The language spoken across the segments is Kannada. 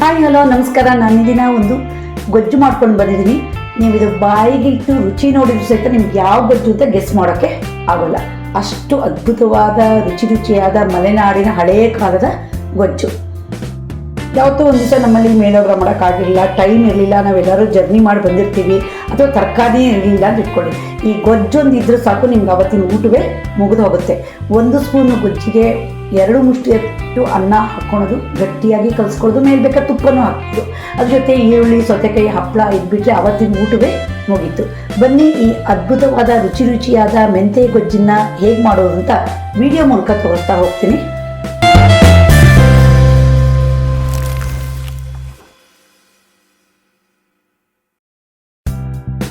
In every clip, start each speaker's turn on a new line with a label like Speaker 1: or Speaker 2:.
Speaker 1: ಹಾಯ್ ಹಲೋ ನಮಸ್ಕಾರ. ನಾನು ದಿನ ಒಂದು ಗೊಜ್ಜು ಮಾಡ್ಕೊಂಡು ಬಂದಿದ್ದೀನಿ. ನೀವು ಇದು ಬಾಯಿಗೆ ಇಟ್ಟು ರುಚಿ ನೋಡಿದ್ರು ಸಹಿತ ನಿಮ್ಗೆ ಯಾವ ಗೊಜ್ಜು ಅಂತ ಗೆಸ್ ಮಾಡೋಕ್ಕೆ ಆಗೋಲ್ಲ. ಅಷ್ಟು ಅದ್ಭುತವಾದ, ರುಚಿ ರುಚಿಯಾದ ಮಲೆನಾಡಿನ ಹಳೆಯ ಕಾಲದ ಗೊಜ್ಜು. ಯಾವತ್ತೋ ಒಂದು ದಿವಸ ನಮ್ಮಲ್ಲಿ ಮೇಲೋಗ್ರ ಮಾಡೋಕ್ಕಾಗಿರಲಿಲ್ಲ ಟೈಮ್ ಇರಲಿಲ್ಲ, ನಾವೆಲ್ಲರೂ ಜರ್ನಿ ಮಾಡಿ ಬಂದಿರ್ತೀವಿ, ಅಥವಾ ತರಕಾರಿ ಇರಲಿಲ್ಲ ಅಂತ ಇಟ್ಕೊಳ್ಳಿ. ಈ ಗೊಜ್ಜೊಂದು ಇದ್ರೂ ಸಾಕು ನಿಮ್ಗೆ ಅವತ್ತಿನ ಊಟವೇ ಮುಗಿದು ಹೋಗುತ್ತೆ. ಒಂದು ಸ್ಪೂನು ಗೊಜ್ಜಿಗೆ ಎರಡು ಮುಷ್ಟಿಯಷ್ಟು ಅನ್ನ ಹಾಕ್ಕೊಳೋದು ಗಟ್ಟಿಯಾಗಿ ಕಲಿಸ್ಕೊಳ್ಳೋದು ಮೇಲೆ ಬೇಕಾದ ತುಪ್ಪನೂ ಹಾಕ್ಬೋದು. ಅದ್ರ ಜೊತೆ ಈರುಳ್ಳಿ, ಸೌತೆಕಾಯಿ ಹಪ್ಪಳ ಇದ್ಬಿಟ್ರೆ ಅವತ್ತಿನ ಊಟವೇ ಮುಗೀತು. ಬನ್ನಿ ಈ ಅದ್ಭುತವಾದ ರುಚಿ ರುಚಿಯಾದ ಮೆಂತೆ ಗೊಜ್ಜಿನ ಹೇಗೆ ಮಾಡೋದು ಅಂತ ವಿಡಿಯೋ ಮೂಲಕ ತೋರಿಸ್ತಾ ಹೋಗ್ತೀನಿ.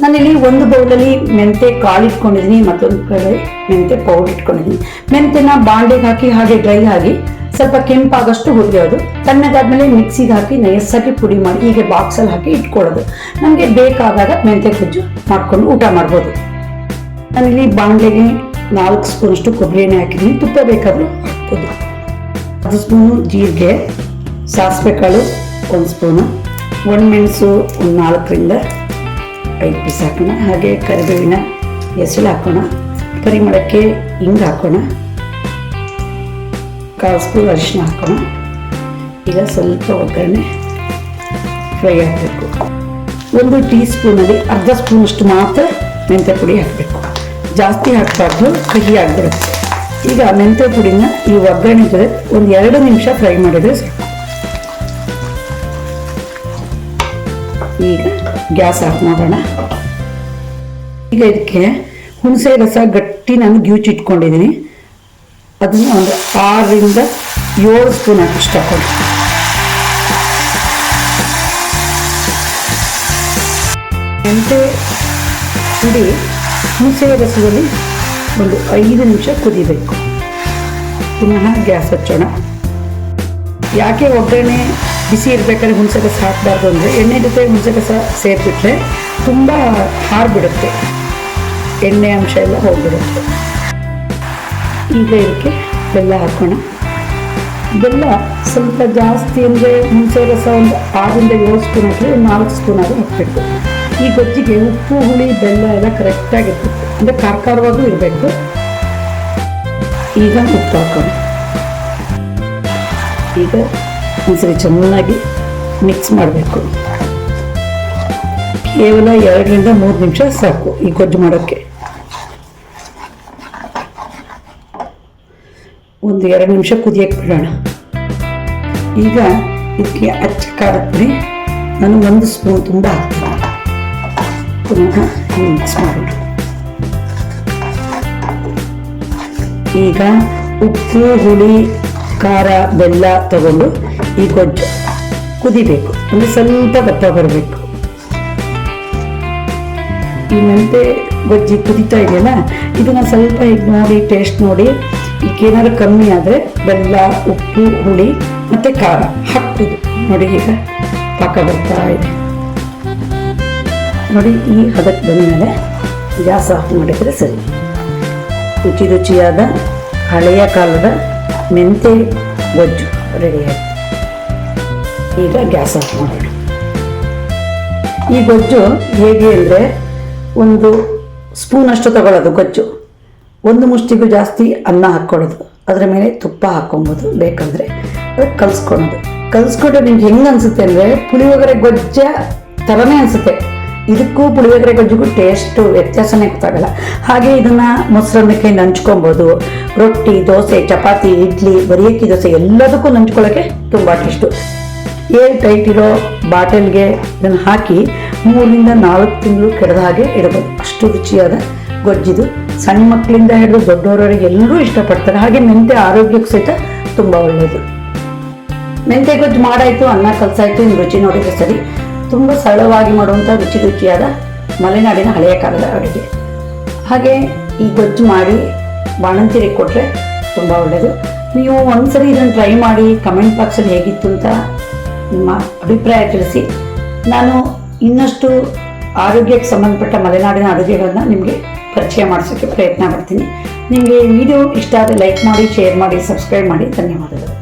Speaker 1: ನಾನಿಲ್ಲಿ ಒಂದು ಬೌಲಲ್ಲಿ ಮೆಂತೆ ಕಾಳು ಇಟ್ಕೊಂಡಿದ್ದೀನಿ ಮತ್ತೊಂದು ಕಡೆ ಮೆಂತೆ ಪೌಡರ್ ಇಟ್ಕೊಂಡಿದ್ದೀನಿ ಮೆಂತೆನ ಬಾಂಡೆಗೆ ಹಾಕಿ, ಹಾಗೆ ಡ್ರೈ ಆಗಿ ಸ್ವಲ್ಪ ಕೆಂಪಾಗಷ್ಟು ಹುರಿಯೋದು ತಣ್ಣಗಾದ್ಮೇಲೆ ಮಿಕ್ಸಿಗೆ ಹಾಕಿ ನಯಸ್ಸಾಗಿ ಪುಡಿ ಮಾಡಿ ಹೀಗೆ ಬಾಕ್ಸಲ್ಲಿ ಹಾಕಿ ಇಟ್ಕೊಳ್ಳೋದು. ನಮಗೆ ಬೇಕಾದಾಗ ಮೆಂತೆ ಗೊಜ್ಜು ಮಾಡ್ಕೊಂಡು ಊಟ ಮಾಡ್ಬೋದು. ನಾನಿಲ್ಲಿ ಬಾಂಡೆಗೆ ನಾಲ್ಕು ಸ್ಪೂನಷ್ಟು ಕೊಬ್ಬರಿ ಎಣ್ಣೆ ಹಾಕಿದ್ದೀನಿ ತುಪ್ಪ ಬೇಕಾದರೂ ಹಾಕ್ಬೋದು. ಅದು ಸ್ಪೂನು ಜೀರಿಗೆ, ಸಾಸಿವೆ ಕಾಳು, ಒಂದು ಸ್ಪೂನು ಒಣಮೆಣಸು, ಒಂದು ನಾಲ್ಕರಿಂದ ಐದು ಪೀಸ್ ಹಾಕೋಣ. ಹಾಗೆ ಕರಿಬೇವಿನ ಹೆಸರು ಹಾಕೋಣ. ಪರಿಮಳಕ್ಕೆ ಹಿಂಗೆ ಹಾಕೋಣ. ಕಾಲು ಅರಿಶಿನ ಹಾಕೋಣ. ಈಗ ಸ್ವಲ್ಪ ಒಗ್ಗರಣೆ ಫ್ರೈ ಹಾಕಬೇಕು ಒಂದು ಟೀ ಸ್ಪೂನಲ್ಲಿ ಅರ್ಧ ಸ್ಪೂನಷ್ಟು ಮಾತ್ರ ಮೆಂತ್ಯ ಪುಡಿ ಹಾಕಬೇಕು. ಜಾಸ್ತಿ ಹಾಕಬಾರ್ದು, ಕಹಿ ಆಗಿಬಿಡುತ್ತೆ. ಈಗ ಮೆಂತ್ಯ ಪುಡಿನ ಈ ಒಗ್ಗರಣೆ ಒಂದು ಎರಡು ನಿಮಿಷ ಫ್ರೈ ಮಾಡಿದ್ರೆ ಈಗ ಗ್ಯಾಸ್ ಆಫ್ ಮಾಡೋಣ. ಈಗ ಇದಕ್ಕೆ ಹುಣಸೆ ರಸ ಗಟ್ಟಿ ನಾನು ಗ್ಯೂಚಿಟ್ಕೊಂಡಿದ್ದೀನಿ ಅದನ್ನು ಒಂದು ಆರರಿಂದ ಏಳು ಸ್ಪೂನ್ ಹಾಕಷ್ಟು ಹಾಕೊಂಡು ಮೆಂತೆ ಪುಡಿ ಹುಣಸೆ ರಸದಲ್ಲಿ ಒಂದು ಐದು ನಿಮಿಷ ಕುದಿಬೇಕು. ಪುನಃ ಗ್ಯಾಸ್ ಹಚ್ಚೋಣ. ಯಾಕೆ ಒಗ್ಗರಣೆ ಬಿಸಿ ಇರಬೇಕಾದ್ರೆ ಹುಣಸೆ ರಸ ಹಾಕಬಾರ್ದು ಅಂದರೆ ಎಣ್ಣೆ ಜೊತೆ ಹುಣಸೆ ರಸ ಸೇರಿಬಿಟ್ರೆ ತುಂಬ ಹಾರ್ಬಿಡುತ್ತೆ ಎಣ್ಣೆ ಅಂಶ ಎಲ್ಲ ಹೋಗಿಬಿಡುತ್ತೆ. ಈಗ ಇದಕ್ಕೆ ಬೆಲ್ಲ ಹಾಕೋಣ. ಬೆಲ್ಲ ಸ್ವಲ್ಪ ಜಾಸ್ತಿ ಅಂದರೆ ಹುಣಸೆ ರಸ ಒಂದು ಆರರಿಂದ ಏಳು ಸ್ಪೂನ್ ಹಾಕಿದ್ರೆ ನಾಲ್ಕು ಸ್ಪೂನ್ ಆದರೂ ಹಾಕಬೇಕು. ಈ ಗೊಜ್ಜಿಗೆ ಉಪ್ಪು, ಹುಳಿ, ಬೆಲ್ಲ ಎಲ್ಲ ಕರೆಕ್ಟಾಗಿರ್ಬೇಕು ಅಂದರೆ ಖಾರ ಇರಬೇಕು. ಈಗ ಉಪ್ಪು ಹಾಕೋಣ. ಈಗ ಒಂದ್ಸರಿ ಚೆನ್ನಾಗಿ ಮಿಕ್ಸ್ ಮಾಡಬೇಕು. ಕೇವಲ ಎರಡರಿಂದ ಮೂರು ನಿಮಿಷ ಸಾಕು ಈ ಗೊಜ್ಜು ಮಾಡೋಕ್ಕೆ. ಒಂದು ಎರಡು ನಿಮಿಷ ಕುದಿಯಕ್ಕೆ ಬಿಡೋಣ. ಈಗ ಇದಕ್ಕೆ ಅಚ್ಚ ಖಾರದ ಪುಡಿ, ನಾನು ಒಂದು ಸ್ಪೂನ್ ತುಂಬ ಹಾಕ್ತೀನಿ. ಪುನಃ ಮಿಕ್ಸ್ ಮಾಡೋಣ. ಈಗ ಉಪ್ಪು, ಹುಳಿ ಖಾರ, ಬೆಲ್ಲ ತಗೊಂಡು ಈ ಗೊಜ್ಜು ಕುದಿಬೇಕು. ಅಂದರೆ ಸ್ವಲ್ಪ ದಪ್ಪ ಬರಬೇಕು. ಈ ಮೆಂತೆ ಗೊಜ್ಜಿ ಕುದಿತಾ ಇದೆಯಲ್ಲ, ಇದನ್ನ ಸ್ವಲ್ಪ ಈಗ ನೋಡಿ ಟೇಸ್ಟ್ ನೋಡಿ ಏನಾದ್ರು ಕಮ್ಮಿ ಆದರೆ ಬೆಲ್ಲ, ಉಪ್ಪು, ಹುಳಿ ಮತ್ತು ಖಾರ ಹಾಕ್ಬೋದು. ನೋಡಿ ಈಗ ಪಾಕ ಬರ್ತಾ ಇದೆ. ನೋಡಿ ಈ ಹದಕ್ಕೆ ಬಂದಮೇಲೆ ಗ್ಯಾಸ್ ಆಫ್ ಮಾಡಿದರೆ ಸರಿ. ರುಚಿ ರುಚಿಯಾದ ಹಳೆಯ ಕಾಲದ ಮೆಂತೆ ಗೊಜ್ಜು ರೆಡಿ ಆಯಿತು. ಈಗ ಗ್ಯಾಸ್ ಆಫ್ ಮಾಡೋಣ. ಈ ಗೊಜ್ಜು ಹೇಗೆ ಅಂದರೆ ಒಂದು ಸ್ಪೂನಷ್ಟು ತಗೊಳ್ಳೋದು ಗೊಜ್ಜು. ಒಂದು ಮುಷ್ಟಿಗೂ ಜಾಸ್ತಿ ಅನ್ನ ಹಾಕ್ಕೊಳ್ಳೋದು. ಅದರ ಮೇಲೆ ತುಪ್ಪ ಹಾಕ್ಕೊಬೋದು. ಬೇಕಂದರೆ ಅದಕ್ಕೆ ಕಲಿಸ್ಕೊಳೋದು ಕಲಿಸ್ಕೊಂಡು ನಿಮ್ಗೆ ಹೆಂಗೆ ಅನಿಸುತ್ತೆ ಅಂದರೆ ಪುಳಿಯೋಗರೆ ಗೊಜ್ಜ ಥರನೇ ಅನಿಸುತ್ತೆ. ಇದಕ್ಕೂ ಪುಳಿಯೋಗರೆ ಗೊಜ್ಜಿಗೂ ಟೇಸ್ಟು ವ್ಯತ್ಯಾಸನೇ ಗೊತ್ತಾಗಲ್ಲ. ಹಾಗೆ ಇದನ್ನು ಮೊಸರನ್ನಕ್ಕೆ ನಂಚ್ಕೊಬೋದು. ರೊಟ್ಟಿ, ದೋಸೆ, ಚಪಾತಿ, ಇಡ್ಲಿ, ಬರಿಯಕ್ಕಿ ದೋಸೆ ಎಲ್ಲದಕ್ಕೂ ನಂಚ್ಕೊಳ್ಳೋಕ್ಕೆ ತುಂಬ ಟೇಸ್ಟು ಏರ್ ಟೈಟ್ ಇರೋ ಬಾಟಲ್ಗೆ ಇದನ್ನು ಹಾಕಿ ಮೂರರಿಂದ ನಾಲ್ಕು ತಿಂಗಳು ಕೆಡದ ಹಾಗೆ ಇಡಬಹುದು ಅಷ್ಟು ರುಚಿಯಾದ ಗೊಜ್ಜಿದು. ಸಣ್ಣ ಮಕ್ಕಳಿಂದ ಹಿಡಿದು ದೊಡ್ಡವರವರೆಗೆ ಎಲ್ಲರೂ ಇಷ್ಟಪಡ್ತಾರೆ. ಹಾಗೆ ಮೆಂತೆ ಆರೋಗ್ಯಕ್ಕೂ ಸಹಿತ ತುಂಬ ಒಳ್ಳೆಯದು. ಮೆಂತೆ ಗೊಜ್ಜು ಮಾಡಾಯಿತು, ಅನ್ನ ಕಲಸಾಯಿತು. ಇನ್ನು ರುಚಿ ನೋಡಿದ್ರೆ ಸರಿ. ತುಂಬ ಸರಳವಾಗಿ ಮಾಡುವಂಥ ರುಚಿ ರುಚಿಯಾದ ಮಲೆನಾಡಿನ ಹಳೆಯ ಕಾಲದ ಅಡುಗೆ. ಹಾಗೆ ಈ ಗೊಜ್ಜು ಮಾಡಿ ಬಾಣಂತಿರಿಗೆ ಕೊಟ್ಟರೆ ತುಂಬ ಒಳ್ಳೆಯದು ನೀವು ಒಂದ್ಸರಿ ಇದನ್ನು ಟ್ರೈ ಮಾಡಿ ಕಮೆಂಟ್ ಬಾಕ್ಸಲ್ಲಿ ಹೇಗಿತ್ತು ಅಂತ ನಿಮ್ಮ ಅಭಿಪ್ರಾಯ ತಿಳಿಸಿ. ನಾನು ಇನ್ನಷ್ಟು ಆರೋಗ್ಯಕ್ಕೆ ಸಂಬಂಧಪಟ್ಟ ಮಲೆನಾಡಿನ ಅಡುಗೆಗಳನ್ನು ನಿಮಗೆ ಪರಿಚಯ ಮಾಡಿಸೋಕ್ಕೆ ಪ್ರಯತ್ನ ಮಾಡ್ತೀನಿ. ನಿಮಗೆ ವಿಡಿಯೋ ಇಷ್ಟ ಆದರೆ ಲೈಕ್ ಮಾಡಿ ಶೇರ್ ಮಾಡಿ ಸಬ್ಸ್ಕ್ರೈಬ್ ಮಾಡಿ. ಧನ್ಯವಾದಗಳು.